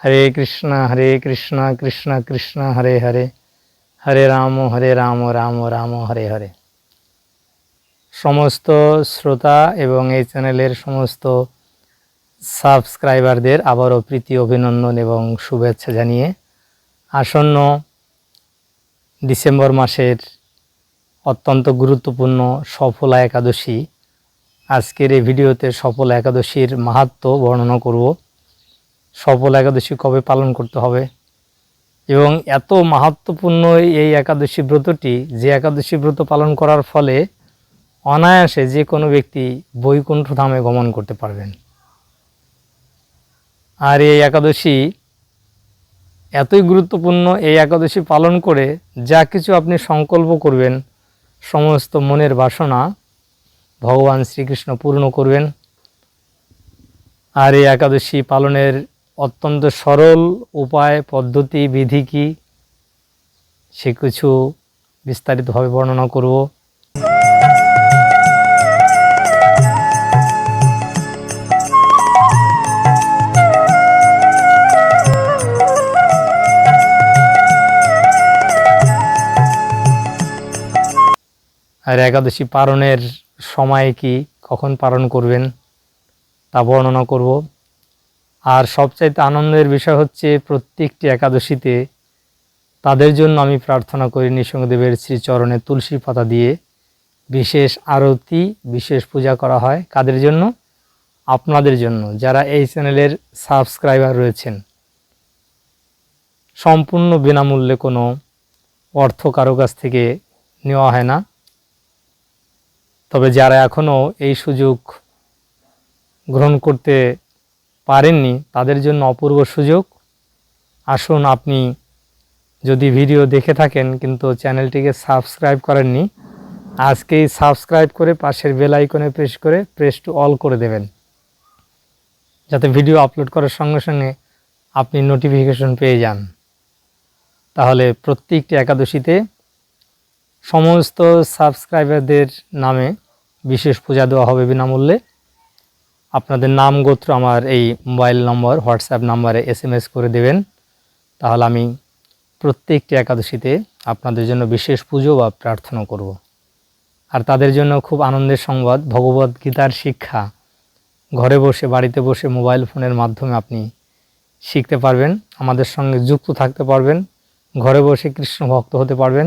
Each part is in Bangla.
হরে কৃষ্ণ হরে কৃষ্ণ কৃষ্ণ কৃষ্ণ, হরে হরে। হরে রাম হরে রাম রাম রাম, হরে হরে। সমস্ত শ্রোতা এবং এই চ্যানেলের সমস্ত সাবস্ক্রাইবারদের আবারও প্রীতি, অভিনন্দন এবং শুভেচ্ছা জানিয়ে আসন্ন ডিসেম্বর মাসের অত্যন্ত গুরুত্বপূর্ণ সফলা একাদশী, আজকের এই ভিডিওতে সফল একাদশীর মাহাত্ম্য বর্ণনা করব। সফল একাদশী কবে পালন করতে হবে? এবং এত মাহাত্মপূর্ণ এই একাদশী ব্রতটি, যে একাদশী ব্রত পালন করার ফলে অনায়াসে যে কোনো ব্যক্তি বৈকুণ্ঠ ধামে গমন করতে পারবেন। আর এই একাদশী এতই গুরুত্বপূর্ণ, এই একাদশী পালন করে যা কিছু আপনি সংকল্প করবেন, সমস্ত মনের বাসনা ভগবান শ্রীকৃষ্ণ পূর্ণ করবেন। আর এই একাদশী পালনের অত্যন্ত সরল উপায়, পদ্ধতি, বিধি কি? সে কিছু বিস্তারিতভাবে বর্ণনা করব। আর একাদশী পালনের সময় কি কখন পালন করবেন তা বর্ণনা করব। আর সবচাইতে আনন্দের বিষয় হচ্ছে প্রত্যেকটি একাদশীতে তাদের জন্য আমি প্রার্থনা করি নৃসিংহদেবের শ্রীচরণে তুলসী পাতা দিয়ে বিশেষ আরতি, বিশেষ পূজা করা হয়। কাদের জন্য? আপনাদের জন্য। যারা এই চ্যানেলের সাবস্ক্রাইবার রয়েছেন, সম্পূর্ণ বিনামূল্যে কোনো অর্থ কারও কাছ থেকে নেওয়া হয় না। তবে যারা এখনও এই সুযোগ গ্রহণ করতে পারেননি, তাদের জন্য অপূর্ব সুযোগ। আসুন আপনি যদি ভিডিও দেখে থাকেন কিন্তু চ্যানেলটিকে সাবস্ক্রাইব করেননি, আজকেই সাবস্ক্রাইব করে পাশের বেল আইকনে প্রেস করে প্রেস টু অল করে দেবেন। যাতে ভিডিও আপলোড করার সঙ্গে সঙ্গে আপনি নোটিফিকেশন পেয়ে যান। তাহলে প্রত্যেকটি একাদশীতে সমস্ত সাবস্ক্রাইবারদের নামে বিশেষ পূজা দেওয়া হবে বিনামূল্যে। আপনাদের নাম গোত্র আমার এই মোবাইল নম্বর, হোয়াটসঅ্যাপ নাম্বারে এস এম এস করে দেবেন। তাহলে আমি প্রত্যেকটি একাদশীতে আপনাদের জন্য বিশেষ পুজো বা প্রার্থনা করব। আর তাদের জন্য খুব আনন্দের সংবাদ, ভগবত গীতার শিক্ষা। ঘরে বসে, বাড়িতে বসে মোবাইল ফোনের মাধ্যমে আপনি শিখতে পারবেন, আমাদের সঙ্গে যুক্ত থাকতে পারবেন, ঘরে বসে কৃষ্ণ ভক্ত হতে পারবেন,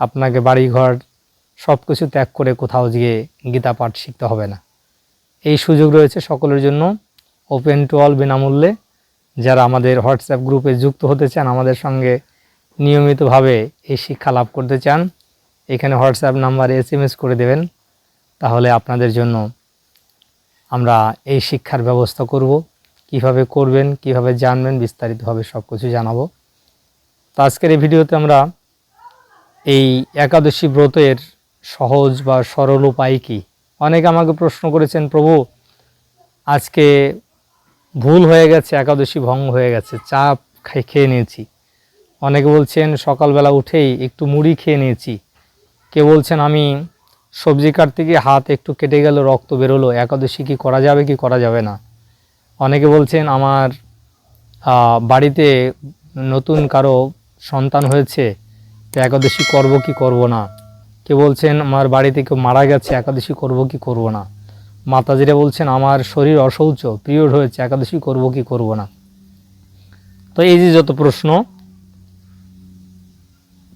আপনাকে বাড়ি ঘর সব কিছু ত্যাগ করে কোথাও গিয়ে গীতা পাঠ শিখতে হবে না। এই সুযোগ রয়েছে সকলের জন্য ওপেন টু অল বিনামূল্যে। যারা আমাদের হোয়াটসঅ্যাপ গ্রুপে যুক্ত হতে চান, আমাদের সঙ্গে নিয়মিতভাবে এই শিক্ষা লাভ করতে চান, এখানে হোয়াটসঅ্যাপ নাম্বারে এস এম এস করে দেবেন। তাহলে আপনাদের জন্য আমরা এই শিক্ষার ব্যবস্থা করব। কীভাবে করবেন, কীভাবে জানবেন, বিস্তারিতভাবে সব কিছু জানাব। তো আজকের এই ভিডিওতে আমরা এই একাদশী ব্রতের সহজ বা সরল উপায় কী? অনেকে আমাকে প্রশ্ন করেছেন, প্রভু, আজকে ভুল হয়ে গেছে, একাদশী ভঙ্গ হয়ে গেছে, চা খাই খেয়ে নিয়েছি। অনেকে বলছেন, সকালবেলা উঠেই একটু মুড়ি খেয়ে নিয়েছি। কে বলছেন, আমি সবজি কাটতে গিয়ে হাত একটু কেটে গেল, রক্ত বেরোলো, একাদশী কি করা যাবে কি করা যাবে না? অনেকে বলছেন, আমার বাড়িতে নতুন কারও সন্তান হয়েছে, তো একাদশী করব কি করব না? কে বলছেন আমার বাড়িতে কেউ মারা গেছে, একাদশী করব কি করব না? মাতাজিরা বলছেন, আমার শরীর অশৌচ পিরিয়ড হয়েছে, একাদশী করব কি করব না? তো এই যে যত প্রশ্ন,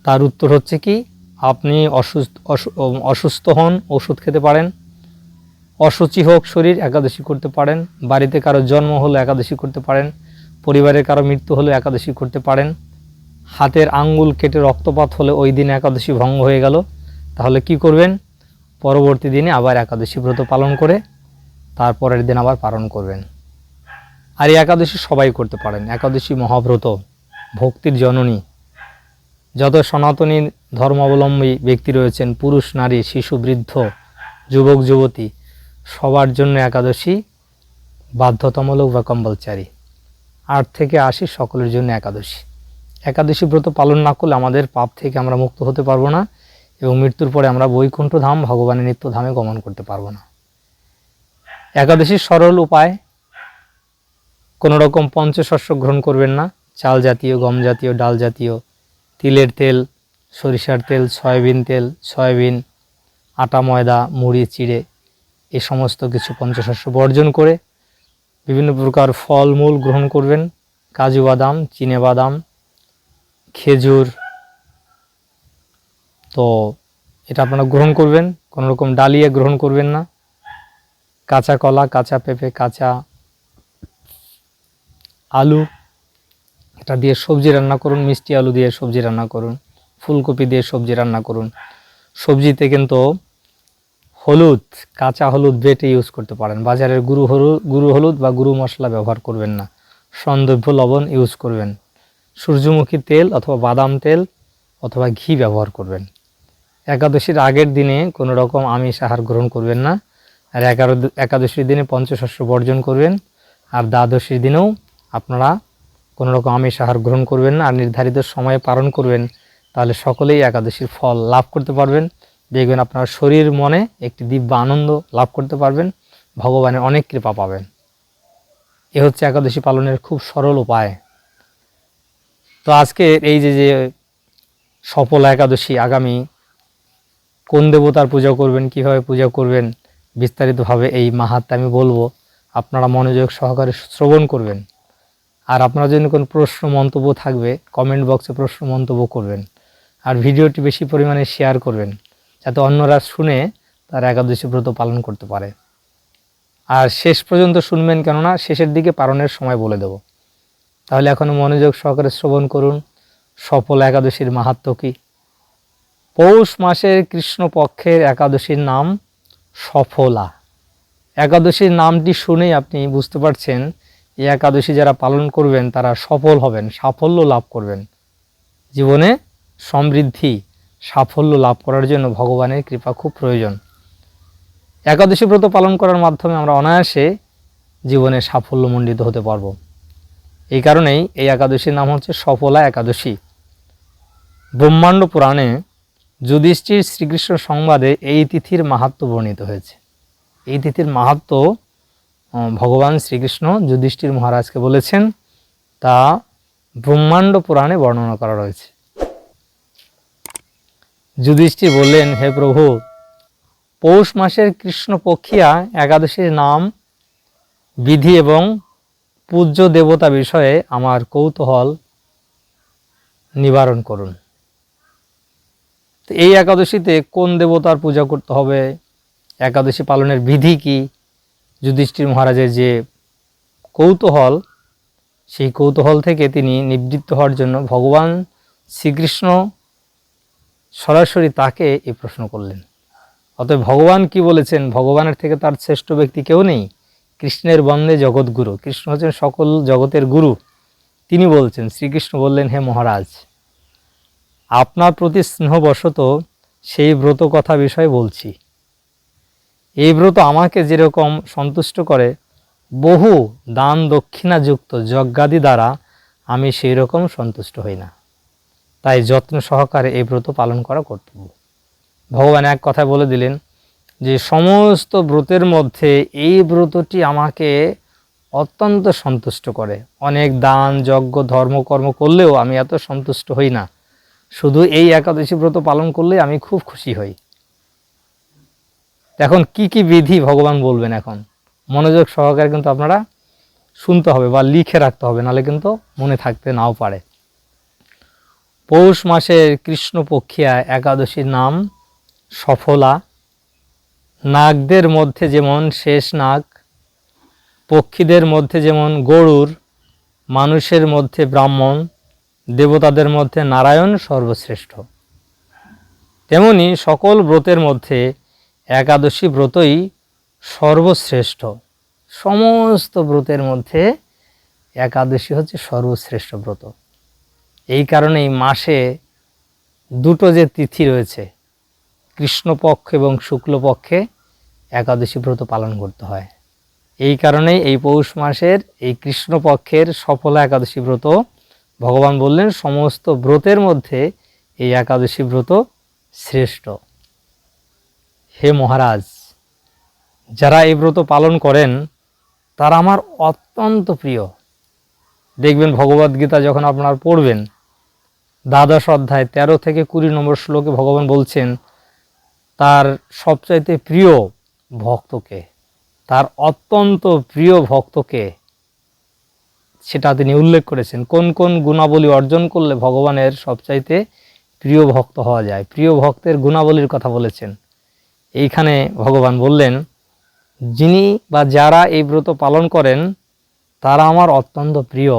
তার উত্তর হচ্ছে কি, আপনি অসুস্থ অসুস্থ হন, ওষুধ খেতে পারেন। অসুচি হোক, শরীর একাদশী করতে পারেন। বাড়িতে কারও জন্ম হলো একাদশী করতে পারেন। পরিবারের কারও মৃত্যু হলে একাদশী করতে পারেন। হাতের আঙ্গুল কেটে রক্তপাত হলে ওই দিন একাদশী ভঙ্গ হয়ে গেল। তাহলে কি করবেন? পরবর্তী দিনে আবার একাদশী ব্রত পালন করে তারপরের দিন আবার পালন করবেন। আর এই একাদশী সবাই করতে পারেন। একাদশী মহাব্রত, ভক্তির জননী। যত সনাতনী ধর্মাবলম্বী ব্যক্তি রয়েছেন, পুরুষ, নারী, শিশু, বৃদ্ধ, যুবক, যুবতী, সবার জন্য একাদশী বাধ্যতামূলক বা কম্পালচারি আট থেকে আশি সকলের জন্য একাদশী। একাদশী ব্রত পালন না করলে আমাদের পাপ থেকে আমরা মুক্ত হতে পারব না। এবং মৃত্যুর পরে আমরা বৈকুণ্ঠ ধাম ভগবানের নিত্য ধামে গমন করতে পারব না। একাদশীর সরল উপায়, কোনো রকম পঞ্চশস্য গ্রহণ করবেন না। চাল জাতীয়, গম জাতীয়, ডাল জাতীয়, তিলের তেল, সরিষার তেল, সয়াবিন তেল, সয়াবিন, আটা, ময়দা, মুড়ি, চিড়ে, এ সমস্ত কিছু পঞ্চশস্য বর্জন করে বিভিন্ন প্রকার ফলমূল গ্রহণ করবেন। কাজু বাদাম, চিনে বাদাম, খেজুর তো এটা আপনারা গ্রহণ করবেন, কোনো রকম ডালিয়া গ্রহণ করবেন না। কাঁচা কলা, কাঁচা পেঁপে, কাঁচা আলু, এটা দিয়ে সবজি রান্না করুন, মিষ্টি আলু দিয়ে সবজি রান্না করুন, ফুলকপি দিয়ে সবজি রান্না করুন। সবজিতে কিন্তু হলুদ, কাঁচা হলুদ বেটে ইউজ করতে পারেন। বাজারের গুরু হলুদ গুরু হলুদ বা গুরু মশলা ব্যবহার করবেন না। সন্দব্য লবণ ইউজ করবেন। সূর্যমুখী তেল অথবা বাদাম তেল অথবা ঘি ব্যবহার করবেন। একাদশীর আগের দিনে কোনো রকম আমিষ আহার গ্রহণ করবেন না। আর এগারো একাদশীর দিনে পঞ্চশস্য বর্জন করবেন। আর দ্বাদশীর দিনেও আপনারা কোনো রকম আমিষ আহার গ্রহণ করবেন না। আর নির্ধারিত সময়ে পালন করবেন, তাহলে সকলেই একাদশীর ফল লাভ করতে পারবেন। দেখবেন আপনার শরীর, মনে একটি দিব্য আনন্দ লাভ করতে পারবেন। ভগবানের অনেক কৃপা পাবেন। এ হচ্ছে একাদশী পালনের খুব সরল উপায়। তো আজকে এই যে যে সফল একাদশী আগামী কোন দেবতার পূজা করবেন, কীভাবে পূজা করবেন, বিস্তারিতভাবে এই মাহাত্মে আমি বলব। আপনারা মনোযোগ সহকারে শ্রবণ করবেন। আর আপনার জন্য কোনো প্রশ্ন, মন্তব্য থাকবে কমেন্ট বক্সে প্রশ্ন, মন্তব্য করবেন। আর ভিডিওটি বেশি পরিমাণে শেয়ার করবেন, যাতে অন্যরা শুনে তার একাদশী ব্রত পালন করতে পারে। আর শেষ পর্যন্ত শুনবেন কেননা শেষের দিকে পালনের সময় বলে দেব। তাহলে এখনও মনোযোগ সহকারে শ্রবণ করুন। সফল একাদশীর মাহাত্ম কী? পৌষ মাসের কৃষ্ণপক্ষের একাদশীর নাম সফলা। একাদশীর নামটি শুনেই আপনি বুঝতে পারছেন, এই একাদশী যারা পালন করবেন, তারা সফল হবেন, সাফল্য লাভ করবেন। জীবনে সমৃদ্ধি, সাফল্য লাভ করার জন্য ভগবানের কৃপা খুব প্রয়োজন। একাদশী ব্রত পালন করার মাধ্যমে আমরা অনায়াসে জীবনে সাফল্যমণ্ডিত হতে পারব। এই কারণেই এই একাদশীর নাম হচ্ছে সফলা একাদশী। ব্রহ্মাণ্ড পুরাণে যুধিষ্ঠির শ্রীকৃষ্ণ সংবাদে এই তিথির মাহাত্ম বর্ণিত হয়েছে। এই তিথির মাহাত্ম ভগবান শ্রীকৃষ্ণ যুধিষ্ঠির মহারাজকে বলেছেন, তা ব্রহ্মাণ্ড পুরাণে বর্ণনা করা রয়েছে। যুধিষ্ঠির বললেন, হে প্রভু, পৌষ মাসের কৃষ্ণপক্ষিয়া একাদশীর নাম, বিধি এবং পূজ্য দেবতা বিষয়ে আমার কৌতূহল নিবারণ করুন। এই একাদশীতে কোন দেবতার পূজা করতে হবে? একাদশী পালনের বিধি কি? যুধিষ্ঠির মহারাজের যে কৌতূহল, সেই কৌতূহল থেকে তিনি নিবৃত্ত হওয়ার জন্য ভগবান শ্রীকৃষ্ণ সরাসরি তাকে এই প্রশ্ন করলেন। অতএব ভগবান কি বলেছেন? ভগবানের থেকে তার শ্রেষ্ঠ ব্যক্তি কেউ নেই। কৃষ্ণের বন্দে জগৎগুরু। কৃষ্ণ হচ্ছেন সকল জগতের গুরু। তিনি বলছেন, শ্রীকৃষ্ণ বললেন, হে মহারাজ আপনার প্রতি স্নেহবশত সেই ব্রত কথা বিষয়ে বলছি। এই ব্রত আমাকে যেরকম সন্তুষ্ট করে, বহু দান দক্ষিণাযুক্ত যজ্ঞাদি দ্বারা আমি সেই রকম সন্তুষ্ট হই না। তাই যত্ন সহকারে এই ব্রত পালন করা কর্তব্য। ভগবান এক কথা বলে দিলেন যে, সমস্ত ব্রতের মধ্যে এই ব্রতটি আমাকে অত্যন্ত সন্তুষ্ট করে। অনেক দান, যজ্ঞ, ধর্মকর্ম করলেও আমি এত সন্তুষ্ট হই না। শুধু এই একাদশী ব্রত পালন করলে আমি খুব খুশি হই। এখন কি কি বিধি ভগবান বলবেন এখন? মনোযোগ সহকারে কিন্তু আপনারা শুনতে হবে বা লিখে রাখতে হবে, নাহলে কিন্তু মনে থাকতে নাও পারে। পৌষ মাসের কৃষ্ণপক্ষিয়া একাদশীর নাম সফলা। নাগদের মধ্যে যেমন শেষ নাগ, পক্ষীদের মধ্যে যেমন গরুর, মানুষের মধ্যে ব্রাহ্মণ দেবতাদের মধ্যে নারায়ণ সর্বশ্রেষ্ঠ। তেমনি সকল ব্রতের মধ্যে একাদশী ব্রতই সর্বশ্রেষ্ঠ। সমস্ত ব্রতের মধ্যে একাদশী হচ্ছে সর্বশ্রেষ্ঠ ব্রত। এই কারণেই মাসে দুটো যে তিথি রয়েছে, কৃষ্ণপক্ষ এবং শুক্লপক্ষে একাদশী ব্রত পালন করতে হয়। এই কারণেই এই পৌষ মাসের এই কৃষ্ণপক্ষের সফল একাদশী ব্রত ভগবান বললেন, সমস্ত ব্রতের মধ্যে এই একাদশী ব্রত শ্রেষ্ঠ। হে মহারাজ, যারা এই ব্রত পালন করেন, তারা আমার অত্যন্ত প্রিয়। দেখবেন ভগবদ্গীতা যখন আপনার পড়বেন, দ্বাদশ অধ্যায় তেরো থেকে কুড়ি নম্বর শ্লোকে ভগবান বলছেন, তার সবচাইতে প্রিয় ভক্তকে, তার অত্যন্ত প্রিয় ভক্তকে সেটা তিনি উল্লেখ করেছেন। কোন কোন গুণাবলী অর্জন করলে ভগবানের সবচাইতে প্রিয় ভক্ত হওয়া যায়? প্রিয় ভক্তের গুণাবলীর কথা বলেছেন। এইখানে ভগবান বললেন, যিনি বা যারা এই ব্রত পালন করেন, তারা আমার অত্যন্ত প্রিয়।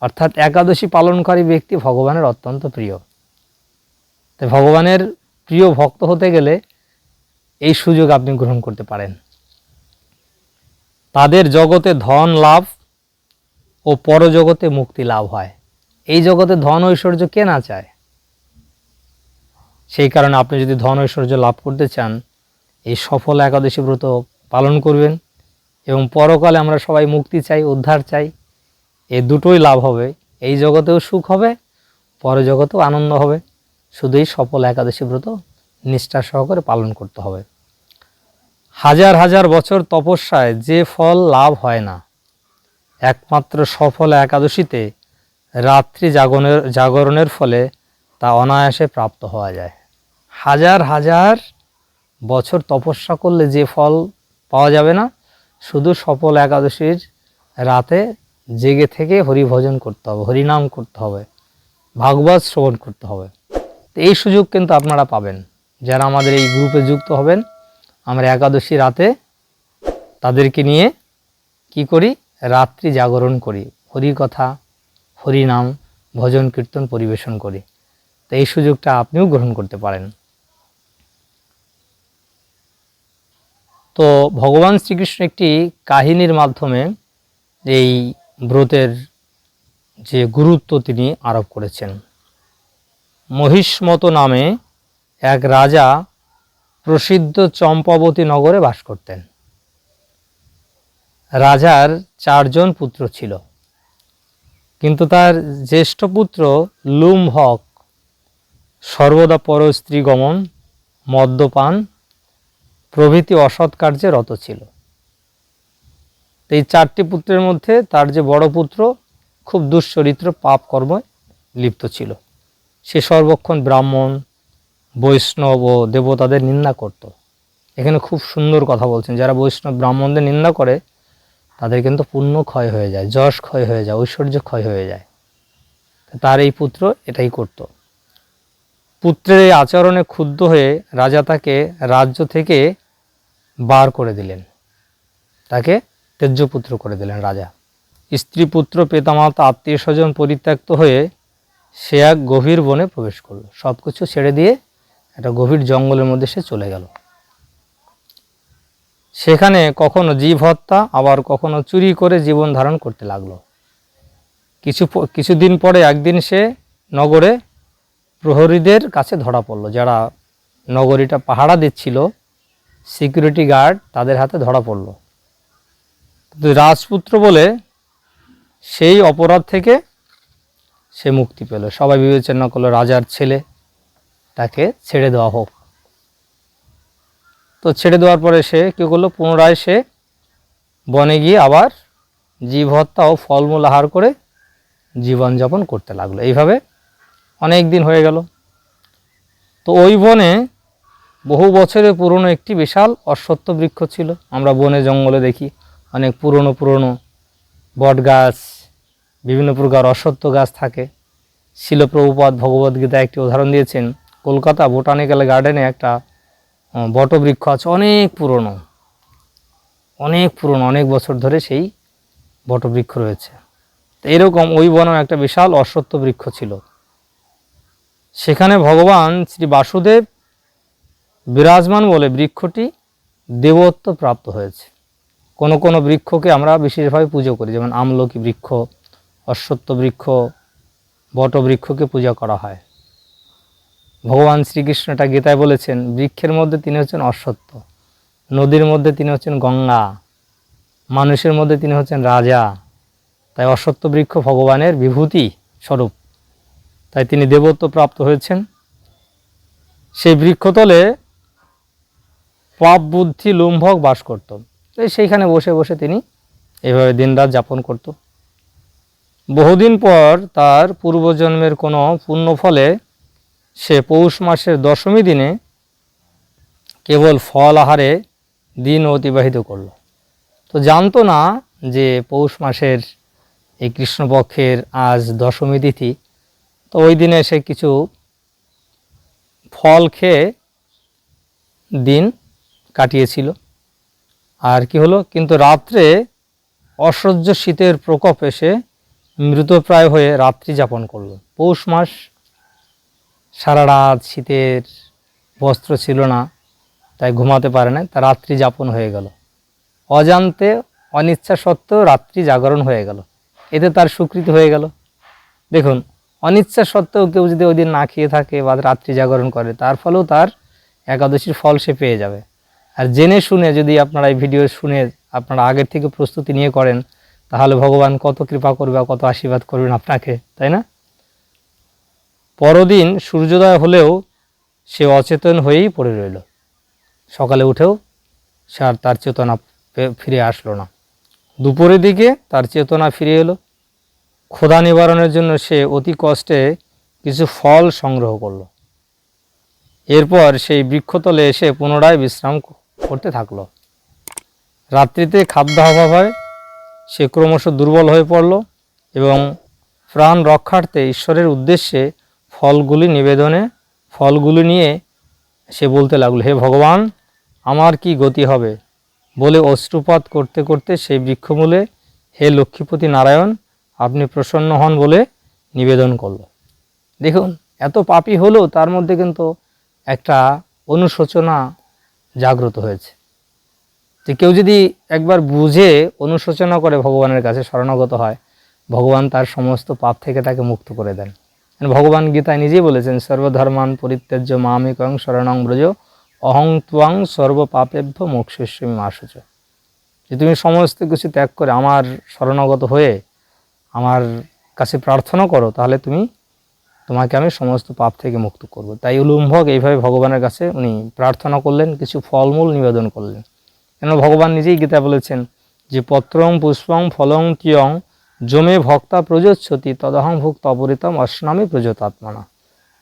অর্থাৎ একাদশী পালনকারী ব্যক্তি ভগবানের অত্যন্ত প্রিয়। তাই ভগবানের প্রিয় ভক্ত হতে গেলে এই সুযোগ আপনি গ্রহণ করতে পারেন। তাদের জগতে ধন, লাভ ও পরজগতে মুক্তি লাভ হয়। এই জগতে ধন ঐশ্বর্য কে না চায়? সেই কারণে আপনি যদি ধন ঐশ্বর্য লাভ করতে চান, এই সফল একাদশী ব্রত পালন করবেন এবং পরকালে আমরা সবাই মুক্তি চাই, উদ্ধার চাই, এ দুটোই লাভ হবে। এই জগতেও সুখ হবে, পরজগতেও আনন্দ হবে। শুধু এই সফল একাদশী ব্রত নিষ্ঠা সহকারে পালন করতে হবে। হাজার হাজার বছর তপস্যায় যে ফল লাভ হয় না একমাত্র সফল একাদশীতে রাত্রি জাগরণের জাগরণের ফলে তা অনায়াসে প্রাপ্ত হওয়া যায়। হাজার হাজার বছর তপস্যা করলে যে ফল পাওয়া যাবে না, শুধু সফল একাদশীর রাতে জেগে থেকে হরিভজন করতে হবে, হরিনাম করতে হবে, ভাগবত শ্রবণ করতে হবে। তো এই সুযোগ কিন্তু আপনারা পাবেন। যারা আমাদের এই গ্রুপে যুক্ত হবেন, আমরা একাদশী রাতে তাদেরকে নিয়ে কি করি? রাত্রি জাগরণ করি হরি কথা, হরি নাম, ভজন, কীর্তন পরিবেশন করি। তো এই সুযোগটা আপনিও গ্রহণ করতে পারেন। তো ভগবান শ্রীকৃষ্ণ একটি কাহিনীর মাধ্যমে এই ব্রতের যে গুরুত্ব তিনি আরোপ করেছেন। মহিষ্মত নামে এক রাজা প্রসিদ্ধ চম্পাবতী নগরে বাস করতেন। রাজার চারজন পুত্র ছিল। কিন্তু তার জ্যেষ্ঠ পুত্র লুমভক সর্বদা পর গমন মদ্যপান, প্রভৃতি অসৎ কার্যে রত ছিল। এই চারটি পুত্রের মধ্যে তার যে বড় পুত্র, খুব দুশ্চরিত্র পাপ কর্মে লিপ্ত ছিল। সে সর্বক্ষণ ব্রাহ্মণ, বৈষ্ণব ও দেবতাদের নিন্দা করত। এখানে খুব সুন্দর কথা বলছেন, যারা বৈষ্ণব ব্রাহ্মণদের নিন্দা করে তাদের কিন্তু পুণ্য ক্ষয় হয়ে যায়, যশ ক্ষয় হয়ে যায়, ঐশ্বর্য ক্ষয় হয়ে যায়। তার এই পুত্র এটাই করত। পুত্রের এই আচরণে ক্ষুব্ধ হয়ে রাজা তাকে রাজ্য থেকে বার করে দিলেন। তাকে তেজ্যপুত্র করে দিলেন রাজা। স্ত্রী পুত্র পেতামাতা আত্মীয় স্বজন পরিত্যক্ত হয়ে সে এক গভীর বনে প্রবেশ করল। সব কিছু ছেড়ে দিয়ে একটা গভীর জঙ্গলের মধ্যে সে চলে গেল। সেখানে কখনো জীব হত্যা, আবার কখনো চুরি করে জীবন ধারণ করতে লাগল। কিছু কিছুদিন পরে একদিন সে নগরে প্রহরীদের কাছে ধরা পড়ল। যারা নগরীটা পাহারা দিচ্ছিল, সিকিউরিটি গার্ড তাদের হাতে ধরা পড়ল। রাজপুত্র বলে সেই অপরাধ থেকে সে মুক্তি পেল। সবাই বিবেচনা করল, রাজার ছেলে তাকে ছেড়ে দেওয়া হোক। তো ছেড়ে দেওয়ার পরে সে কী করল? পুনরায় সে বনে গিয়ে আবার জীব হত্যা ও ফলমূল আহার করে জীবনযাপন করতে লাগল। এইভাবে অনেক দিন হয়ে গেল। তো ওই বনে বহু বছরের পুরনো একটি বিশাল অশ্বত্থ বৃক্ষ ছিল। আমরা বনে জঙ্গলে দেখি অনেক পুরনো পুরনো বট গাছ বিভিন্ন প্রকার অশ্বত্থ গাছ থাকে। শিলপ্রভুপাদ ভগবদ্গীতা একটি উদাহরণ দিয়েছেন, কলকাতা বোটানিক্যাল গার্ডেনে একটা বটবৃক্ষ আছে, অনেক পুরনো। অনেক পুরনো, অনেক বছর ধরে সেই বটবৃক্ষ রয়েছে। তো এরকম ওই বনে একটা বিশাল অশ্বত্থ বৃক্ষ ছিল। সেখানে ভগবান শ্রী বাসুদেব বিরাজমান বলে বৃক্ষটি দেবত্ব প্রাপ্ত হয়েছে। কোনো কোনো বৃক্ষকে আমরা বিশেষভাবে পুজো করি, যেমন আমলকি বৃক্ষ, অশ্বত্থ বৃক্ষ, বটবৃক্ষকে পূজা করা হয়। ভগবান শ্রীকৃষ্ণ এটা গীতায় বলেছেন, বৃক্ষের মধ্যে তিনি হচ্ছেন অশ্বত্থ নদীর মধ্যে তিনি হচ্ছেন গঙ্গা, মানুষের মধ্যে তিনি হচ্ছেন রাজা। তাই অশ্বত্থ বৃক্ষ ভগবানের বিভূতি স্বরূপ। তাই তিনি দেবত্ব প্রাপ্ত হয়েছেন। সেই বৃক্ষতলে পাপ বুদ্ধি লুম্ভক বাস করত। তাই সেইখানে বসে বসে তিনি এইভাবে দিনরাত যাপন করত। বহুদিন পর তার পূর্বজন্মের কোনো পুণ্য ফলে সে পৌষ মাসের দশমী দিনে কেবল ফল আহারে দিন অতিবাহিত করল। তো জানতো না যে পৌষ মাসের এই কৃষ্ণপক্ষের আজ দশমী তিথি। তো ওই দিনে সে কিছু ফল খেয়ে দিন কাটিয়েছিল। আর কি হলো? কিন্তু রাত্রে অসহ্য শীতের প্রকোপ এসে মৃতপ্রায় হয়ে রাত্রি যাপন করল। পৌষ মাস সারা রাত শীতের বস্ত্র ছিল না, তাই ঘুমাতে পারে না তা রাত্রি যাপন হয়ে গেল। অজান্তে, অনিচ্ছা সত্ত্বেও রাত্রি জাগরণ হয়ে গেল। এতে তার স্বীকৃতি হয়ে গেল। দেখুন, অনিচ্ছা সত্ত্বেও কেউ যদি ওই দিন না খেয়ে থাকে বা রাত্রি জাগরণ করে, তার ফলেও তার একাদশীর ফল সে পেয়ে যাবে। আর জেনে শুনে যদি আপনারা এই ভিডিও শুনে আপনারা আগের থেকে প্রস্তুতি নিয়ে করেন, তাহলে ভগবান কত কৃপা করবে কত আশীর্বাদ করবেন আপনাকে, তাই না? পরদিন সূর্যোদয় হলেও সে অচেতন হয়েই পড়ে রইল। সকালে উঠেও সে আর তার চেতনা ফিরে আসলো না। দুপুরের দিকে তার চেতনা ফিরে এলো। ক্ষুধা নিবারণের জন্য সে অতি কষ্টে কিছু ফল সংগ্রহ করল। এরপর সেই বৃক্ষতলে এসে পুনরায় বিশ্রাম করতে থাকল। রাত্রিতে খাদ্যাভাব হয় সে ক্রমশ দুর্বল হয়ে পড়ল এবং প্রাণ রক্ষার্থে ঈশ্বরের উদ্দেশ্যে ফলগুলি নিবেদনে, ফলগুলি নিয়ে সে বলতে লাগল, হে ভগবান, আমার কি গতি হবে? বলে অশ্রুপাত করতে করতে সেই বৃক্ষমূলে, হে লক্ষ্মীপতি নারায়ণ, আপনি প্রসন্ন হন বলে নিবেদন করল। দেখুন, এত পাপি হলেও তার মধ্যে কিন্তু একটা অনুশোচনা জাগ্রত হয়েছে। যে কেউ যদি একবার বুঝে অনুশোচনা করে ভগবানের কাছে শরণাগত হয়, ভগবান তার সমস্ত পাপ থেকে তাকে মুক্ত করে দেন। ভগবান গীতায় নিজেই বলেছেন, সর্বধর্মান পরিত্যাজ্য মামিকং শরণং ব্রজ, অহং ত্বং সর্বপাপেভ্য মোক্ষস্বমী মাসুচ। যে তুমি সমস্ত কিছু ত্যাগ করে আমার শরণাগত হয়ে আমার কাছে প্রার্থনা করো, তাহলে তুমি তোমাকে আমি সমস্ত পাপ থেকে মুক্ত করব। তাই উলুম্ভক এইভাবে ভগবানের কাছে উনি প্রার্থনা করলেন, কিছু ফলমূল নিবেদন করলেন। কেন ভগবান নিজেই গীতা বলেছেন যে, পত্রং পুষ্পং ফলং তিয়ং জমে ভক্তা প্রযোচ্ছতি তদহং ভুক্ত অপরিতম অস্নামী প্রযোতাত্মনা।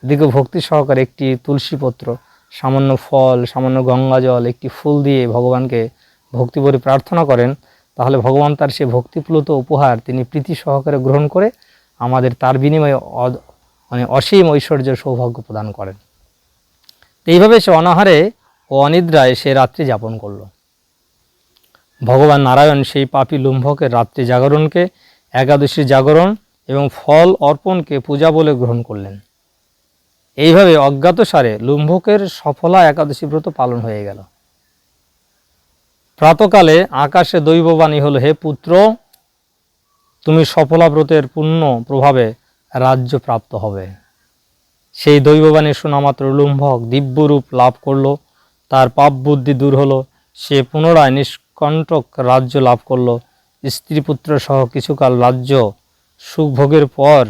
এদিকে ভক্তি সহকারে একটি তুলসী পত্র সামান্য ফল, সামান্য গঙ্গা জল, একটি ফুল দিয়ে ভগবানকে ভক্তি করে প্রার্থনা করেন, তাহলে ভগবান তার সে ভক্তিপ্লুত উপহার তিনি প্রীতি সহকারে গ্রহণ করে আমাদের তার বিনিময়ে মানে অসীম ঐশ্বর্য সৌভাগ্য প্রদান করেন। এইভাবে সে অনাহারে ও অনিদ্রায় সে রাত্রি যাপন করল। ভগবান নারায়ণ সেই পাপি লুম্ভকের রাত্রি জাগরণকে একাদশীর জাগরণ এবং ফল অর্পণকে পূজা বলে গ্রহণ করলেন। এইভাবে অজ্ঞাতসারে লুম্ভকের সফলা একাদশী ব্রত পালন হয়ে গেল। প্রাতকালে আকাশে দৈববাণী হল, হে পুত্র, তুমি সফলা ব্রতের পূর্ণ প্রভাবে রাজ্য প্রাপ্ত হবে। সেই দৈববাণী শোনামাত্র লুম্ভক দিব্যরূপ লাভ করল। তার পাপ বুদ্ধি দূর হলো। সে পুনরায় নিষ্কণ্টক রাজ্য লাভ করল। স্ত্রী পুত্র সহ কিছুকাল রাজ্য সুখভোগের পর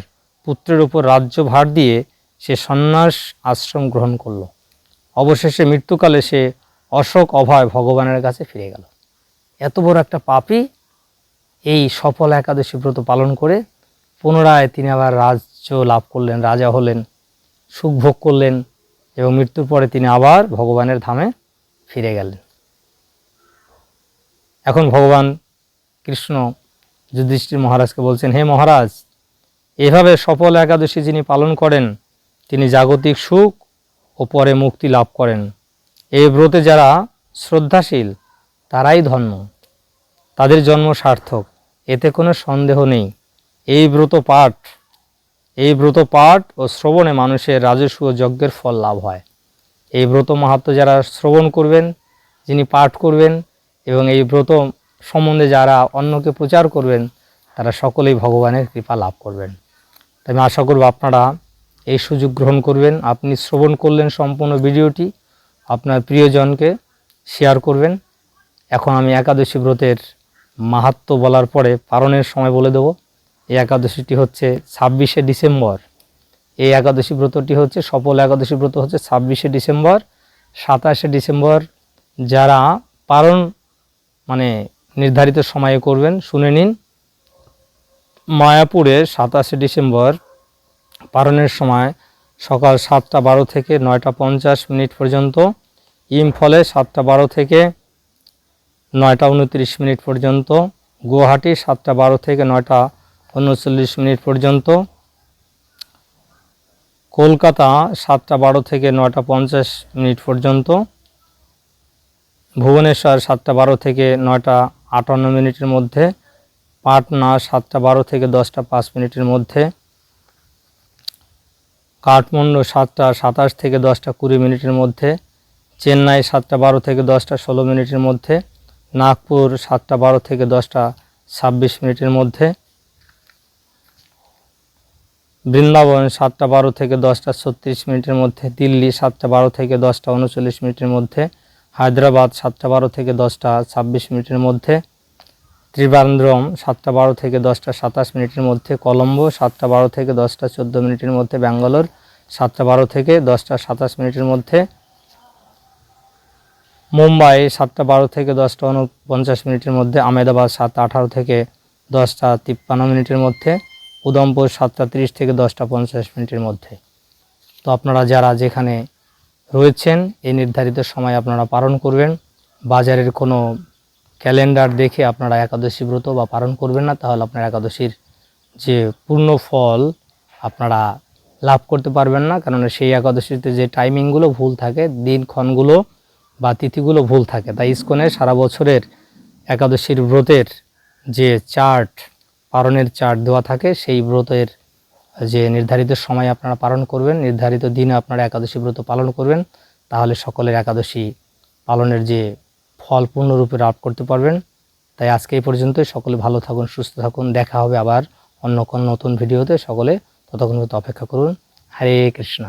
পুত্রের উপর রাজ্য ভার দিয়ে সে সন্ন্যাস আশ্রম গ্রহণ করল। অবশেষে মৃত্যুকালে সে অশোক অভয় ভগবানের কাছে ফিরে গেল। এত বড় একটা পাপী এই সফল একাদশী ব্রত পালন করে পুনরায় তিনি আবার রাজ্য লাভ করলেন, রাজা হলেন সুখ ভোগ করলেন এবং মৃত্যুর পরে তিনি আবার ভগবানের ধামে ফিরে গেলেন। এখন ভগবান কৃষ্ণ যুধিষ্ঠির মহারাজকে বলছেন, হে মহারাজ, এভাবে সফল একাদশী যিনি পালন করেন, তিনি জাগতিক সুখ ও পরে মুক্তি লাভ করেন। এই ব্রতে যারা শ্রদ্ধাশীল, তারাই ধন্য। তাদের জন্ম সার্থক, এতে কোনো সন্দেহ নেই। এই ব্রত পাঠ, এই ব্রত পাঠ ও শ্রবণে মানুষের রাজস্ব যজ্ঞের ফল লাভ হয়। এই ব্রত মাহাত্ম যারা শ্রবণ করবেন, যিনি পাঠ করবেন, এবং এই ব্রত সম্বন্ধে যারা অন্যকে প্রচার করবেন, তারা সকলেই ভগবানের কৃপা লাভ করবেন। তাই আমি আশা করব আপনারা এই সুযোগ গ্রহণ করবেন, আপনি শ্রবণ করলেন সম্পূর্ণ ভিডিওটি, আপনার প্রিয়জনকে শেয়ার করবেন। এখন আমি একাদশী ব্রতের মাহাত্ম বলার পরে পারণের সময় বলে দেব। এই একাদশীটি হচ্ছে ছাব্বিশে ডিসেম্বর। এই একাদশী ব্রতটি হচ্ছে, সফল একাদশী ব্রত হচ্ছে ছাব্বিশে ডিসেম্বর, সাতাশে ডিসেম্বর। যারা পারণ মানে নির্ধারিত সময়ে করবেন। শুনে নিন, মায়াপুরে সাতাশে ডিসেম্বর পালনের সময় সকাল সাতটা বারো থেকে নয়টা পঞ্চাশ মিনিট পর্যন্ত, ইম্ফলে সাতটা বারো থেকে নয়টা উনত্রিশ মিনিট পর্যন্ত, গুয়াহাটি সাতটা বারো থেকে নয়টা উনচল্লিশ মিনিট পর্যন্ত, কলকাতা সাতটা বারো থেকে নয়টা পঞ্চাশ মিনিট পর্যন্ত, ভুবনেশ্বর সাতটা বারো থেকে নয়টা আটান্ন মিনিটের মধ্যে পাটনা সাতটা বারো থেকে দশটা পাঁচ মিনিটের মধ্যে, কাঠমান্ডু সাতটা সাতাশ থেকে দশটা কুড়ি মিনিটের মধ্যে, চেন্নাই সাতটা বারো থেকে দশটা ষোলো মিনিটের মধ্যে, নাগপুর সাতটা বারো থেকে দশটা ছাব্বিশ মিনিটের মধ্যে, বৃন্দাবন সাতটা বারো থেকে দশটা ছত্রিশ মিনিটের মধ্যে, দিল্লি সাতটা বারো থেকে দশটা উনচল্লিশ মিনিটের মধ্যে হায়দ্রাবাদ সাতটা বারো থেকে দশটা ছাব্বিশ মিনিটের মধ্যে, ত্রিবান্দ্রম সাতটা বারো থেকে দশটা সাতাশ মিনিটের মধ্যে, কলম্বো সাতটা বারো থেকে দশটা চোদ্দ মিনিটের মধ্যে, ব্যাঙ্গালোর সাতটা বারো থেকে দশটা সাতাশ মিনিটের মধ্যে, মুম্বাই সাতটা বারো থেকে দশটা উনপঞ্চাশ মিনিটের মধ্যে, আমেদাবাদ সাতটা আঠারো থেকে দশটা তিপ্পান্ন মিনিটের মধ্যে উদমপুর সাতটা তিরিশ থেকে দশটা পঞ্চাশ মিনিটের মধ্যে। তো আপনারা যারা যেখানে রয়েছেন, এই নির্ধারিত সময় আপনারা পালন করবেন। বাজারের কোনো ক্যালেন্ডার দেখে আপনারা একাদশী ব্রত বা পালন করবেন না, তাহলে আপনার একাদশীর যে পূর্ণ ফল আপনারা লাভ করতে পারবেন না কারণ সেই একাদশীতে যে টাইমিংগুলো ভুল থাকে দিনক্ষণগুলো বা তিথিগুলো ভুল থাকে। তাই ইস্কনের সারা বছরের একাদশীর ব্রতের যে চার্ট, পালনের চার্ট দেওয়া থাকে, সেই ব্রতের যে নির্ধারিত সময় আপনারা পালন করবেন, নির্ধারিত দিনে আপনারা একাদশী ব্রত পালন করবেন, তাহলে সকলের একাদশী পালনের যে ফল পূর্ণরূপে লাভ করতে পারবেন। তাই আজকে এই পর্যন্তই। সকলে ভালো থাকুন, সুস্থ থাকুন। দেখা হবে আবার অন্য কোনো নতুন ভিডিওতে। সকলে ততক্ষণ অপেক্ষা করুন। হরে কৃষ্ণ।